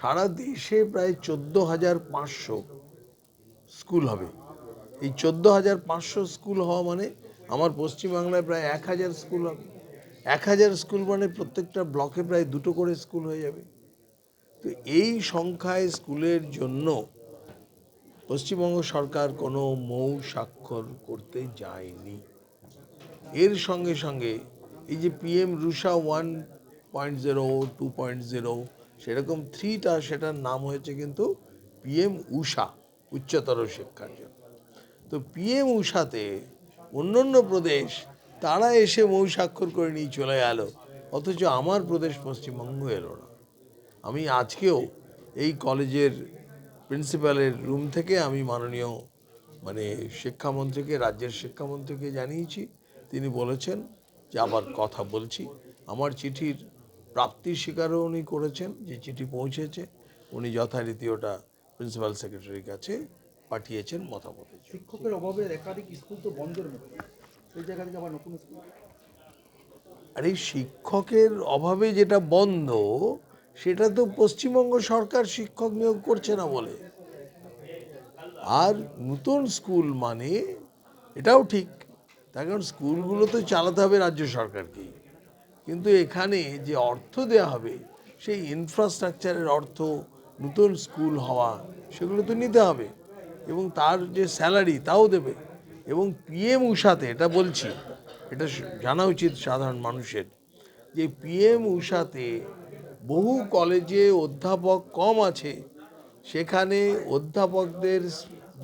সারা দেশে প্রায় চোদ্দ হাজার পাঁচশো স্কুল হবে। এই চোদ্দ হাজার পাঁচশো স্কুল হওয়া মানে আমার পশ্চিমবাংলায় প্রায় এক হাজার স্কুল হবে। এক হাজার স্কুল মানে প্রত্যেকটা ব্লকে প্রায় দুটো করে স্কুল হয়ে যাবে। তো এই সংখ্যায় স্কুলের জন্য পশ্চিমবঙ্গ সরকার কোনো মৌ স্বাক্ষর করতে যায়নি। এর সঙ্গে সঙ্গে এই যে PM Rusha one point zero two point zero সেরকম থ্রিটা, সেটার নাম হয়েছে কিন্তু পিএম উষা উচ্চতর শিক্ষার জন্য। তো পিএম উষাতে অন্যান্য প্রদেশ, তারা এসে মৌ স্বাক্ষর করে নিয়ে চলে গেল অথচ আমার প্রদেশ পশ্চিমবঙ্গ এলো না। আমি আজকেও এই কলেজের প্রিন্সিপালের রুম থেকে আমি মাননীয় মানে শিক্ষামন্ত্রীকে, রাজ্যের শিক্ষামন্ত্রীকে জানিয়েছি। তিনি বলেছেন যে, আবার কথা বলছি। আমার চিঠির প্রাপ্তি স্বীকারও উনি করেছেন যে চিঠি পৌঁছেছে। উনি যথারীতি ওটা প্রিন্সিপাল সেক্রেটারির কাছে পাঠিয়েছেন মতামতের শিক্ষকের অভাবে একাধিক স্কুল তো বন্ধের সেই জায়গা থেকে আবার নতুন স্কুল? আর এই শিক্ষকের অভাবে যেটা বন্ধ সেটা তো পশ্চিমবঙ্গ সরকার শিক্ষক নিয়োগ করছে না বলে। আর নতুন স্কুল মানে এটাও ঠিক তার কারণ স্কুলগুলো তো চালাতে হবে রাজ্য সরকারকেই। কিন্তু এখানে যে অর্থ দেওয়া হবে, সেই ইনফ্রাস্ট্রাকচারের অর্থ, নতুন স্কুল হওয়া, সেগুলো তো নিতে হবে। এবং তার যে স্যালারি তাও দেবে। এবং পিএম উষাতে এটা বলছি, এটা জানা উচিত সাধারণ মানুষের, যে পিএম উষাতে বহু কলেজে অধ্যাপক কম আছে। সেখানে অধ্যাপকদের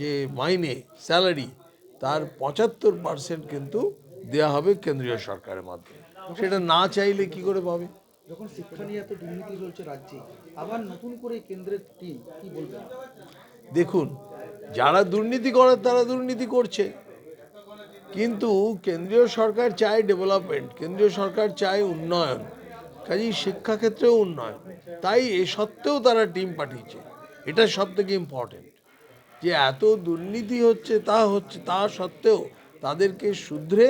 যে মাইনে স্যালারি তার পঁচাত্তর পার্সেন্ট কিন্তু দেওয়া হবে কেন্দ্রীয় সরকারের মাধ্যমে। সেটা না চাইলে কি করে পাবে? যখন শিক্ষা নিয়ে এত দুর্নীতি চলছে রাজ্যে আবার নতুন করে কেন্দ্রের টিম কি বলবেন দেখুন যারা দুর্নীতি করার তারা দুর্নীতি করছে। কিন্তু কেন্দ্রীয় সরকার চায় ডেভেলপমেন্ট কেন্দ্রীয় সরকার চায় উন্নয়ন। কাজেই শিক্ষাক্ষেত্রেও উন্নয়ন। তাই এ সত্ত্বেও তারা টিম পাঠিয়েছে। এটা সব থেকে ইম্পর্টেন্ট যে এত দুর্নীতি হচ্ছে তা হচ্ছে তা সত্ত্বেও তাদেরকে শুধরে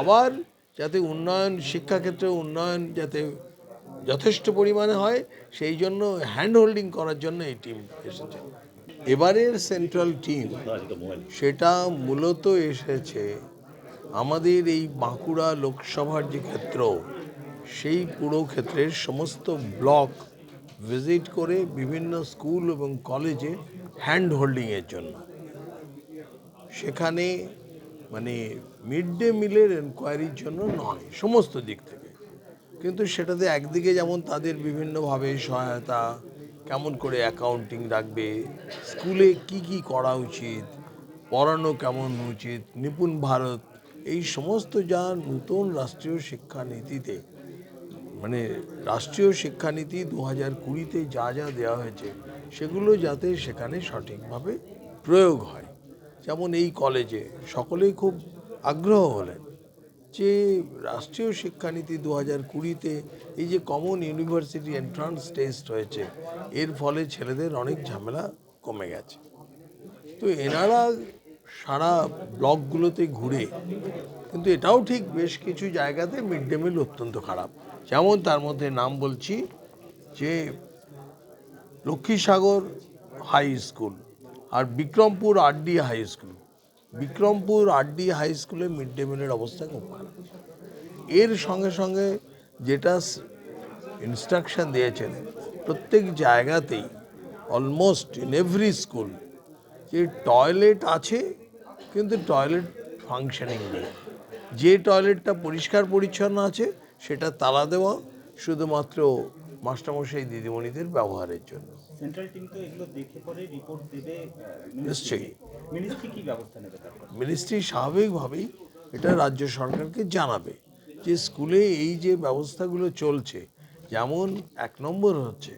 আবার যাতে উন্নয়ন, শিক্ষাক্ষেত্রে উন্নয়ন যাতে যথেষ্ট পরিমাণে হয়, সেই জন্য হ্যান্ড হোল্ডিং করার জন্য এই টিম এসেছে। এবারের সেন্ট্রাল টিম সেটা মূলত এসেছে আমাদের এই বাঁকুড়া লোকসভার যে ক্ষেত্র, সেই পুরো ক্ষেত্রের সমস্ত ব্লক ভিজিট করে বিভিন্ন স্কুল এবং কলেজে হ্যান্ড হোল্ডিংয়ের জন্য। সেখানে মানে মিড ডে মিলের এনকোয়ারির জন্য নয়, সমস্ত দিক থেকে। কিন্তু সেটাতে একদিকে যেমন তাদের বিভিন্নভাবে সহায়তা, কেমন করে অ্যাকাউন্টিং রাখবে, স্কুলে কি কি করা উচিত, পড়ানো কেমন উচিত, নিপুণ ভারত, এই সমস্ত যা নতুন রাষ্ট্রীয় শিক্ষানীতিতে মানে রাষ্ট্রীয় শিক্ষানীতি দু হাজার কুড়িতে যা যা দেওয়া হয়েছে, সেগুলো যাতে সেখানে সঠিকভাবে প্রয়োগ হয়। যেমন এই কলেজে সকলেই খুব আগ্রহ হলেন যে রাষ্ট্রীয় শিক্ষানীতি দু হাজার কুড়িতে এই যে কমন ইউনিভার্সিটি এন্ট্রান্স টেস্ট হয়েছে, এর ফলে ছেলেদের অনেক ঝামেলা কমে গেছে। তো এনারা সারা ব্লকগুলোতে ঘুরে, কিন্তু এটাও ঠিক বেশ কিছু জায়গাতে মিড ডে মিল অত্যন্ত খারাপ। যেমন তার মধ্যে নাম বলছি যে লক্ষ্মীসাগর হাই স্কুল। আর Bikrampur RD high school. Bikrampur RD high স্কুলে মিড ডে মিলের অবস্থা খুব খারাপ। এর সঙ্গে সঙ্গে যেটা ইনস্ট্রাকশন দিয়েছেন, প্রত্যেক জায়গাতেই অলমোস্ট ইন এভরি স্কুল যে টয়লেট আছে, কিন্তু টয়লেট ফাংশনিং নেই। যে টয়লেটটা পরিষ্কার পরিচ্ছন্ন আছে, সেটা তালা দেওয়া শুধুমাত্র মাস্টারমশাই, দিদিমণিদের ব্যবহারের জন্য। সেন্ট্রাল টিম তো এগুলো দেখে পরে রিপোর্ট দেবে নিশ্চয়ই। মিনিস্ট্রি কি ব্যবস্থা নেবে মিনিস্ট্রি স্বাভাবিকভাবেই এটা রাজ্য সরকারকে জানাবে যে স্কুলে এই যে ব্যবস্থাগুলো চলছে যেমন এক নম্বর হচ্ছে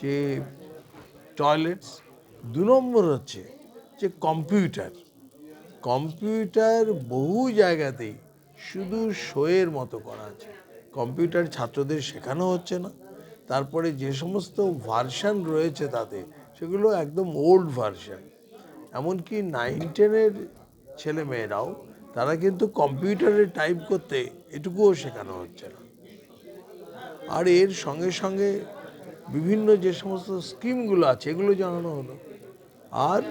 যে টয়লেটস দু নম্বর হচ্ছে যে কম্পিউটার কম্পিউটার বহু জায়গাতেই শুধু শোয়ের মতো করা আছে। কম্পিউটার ছাত্রদের শেখানো হচ্ছে না। তারপরে যে সমস্ত ভার্সান রয়েছে তাতে, সেগুলো একদম ওল্ড ভার্সান এমনকি নাইন টেনের ছেলে মেয়েরাও, তারা কিন্তু কম্পিউটারে টাইপ করতে এটুকুও শেখানো হচ্ছে না। আর এর সঙ্গে সঙ্গে বিভিন্ন যে সমস্ত স্কিমগুলো আছে, এগুলো জানানো হলো। আর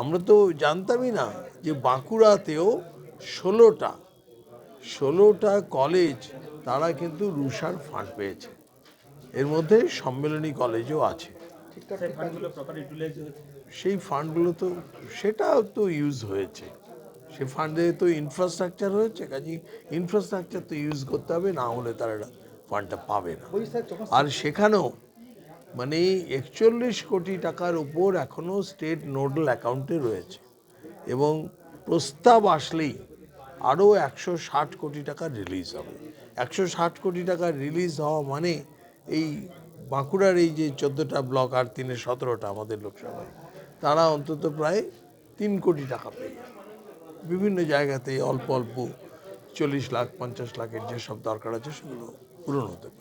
আমরা তো জানতামই না যে বাঁকুড়াতেও ষোলোটা ষোলোটা কলেজ তারা কিন্তু রুষার ফান্ড পেয়েছে। এর মধ্যে সম্মেলনী কলেজও আছে। সেই ফান্ডগুলো তো সেটাও তো ইউজ হয়েছে। সে ফান্ডে তো ইনফ্রাস্ট্রাকচার হয়েছে কাজে ইনফ্রাস্ট্রাকচার তো ইউজ করতে হবে না হলে তারা ফান্ডটা পাবে না। আর সেখানেও মানে একচল্লিশ কোটি টাকার উপর এখনও স্টেট নোডাল অ্যাকাউন্টে রয়েছে। এবং প্রস্তাব আসলেই আরও একশো ষাট কোটি টাকা রিলিজ হবে। একশো ষাট কোটি টাকা রিলিজ হওয়া মানে এই বাঁকুড়ার এই যে চোদ্দোটা ব্লক আর তিনে সতেরোটা আমাদের লোকসভায়, তারা অন্তত প্রায় তিন কোটি টাকা পেয়ে যায় বিভিন্ন জায়গাতে অল্প অল্প চল্লিশ লাখ, পঞ্চাশ লাখের যেসব দরকার আছে, সেগুলো পূরণ হতে পারে।